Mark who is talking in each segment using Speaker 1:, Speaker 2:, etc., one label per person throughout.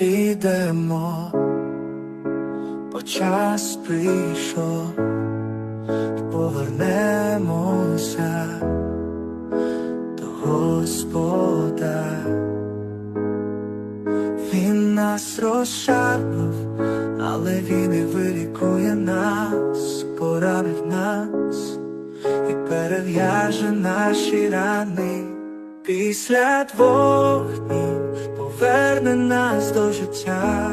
Speaker 1: підемо, бо час прийшов, повернемося до Господа. Він нас розшарпав, але він і вилікує нас, поранив нас і перев'яже наші рани. Після двох днів поверне нас до життя,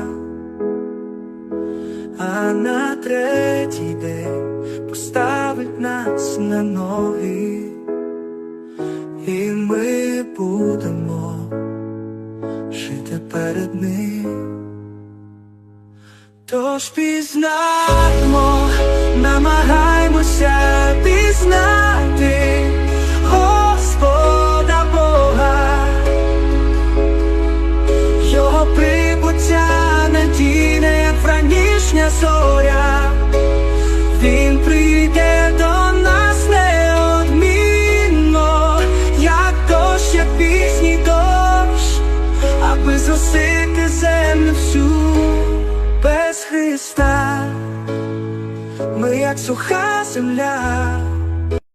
Speaker 1: а на третій день поставить нас на ноги, і ми будемо жити перед ним. Тож пізнаймо, вранішня зоря, Він прийде до нас неодмінно, як дощ, як пізній дощ, аби зросити землю всю без Христа, ми як суха земля,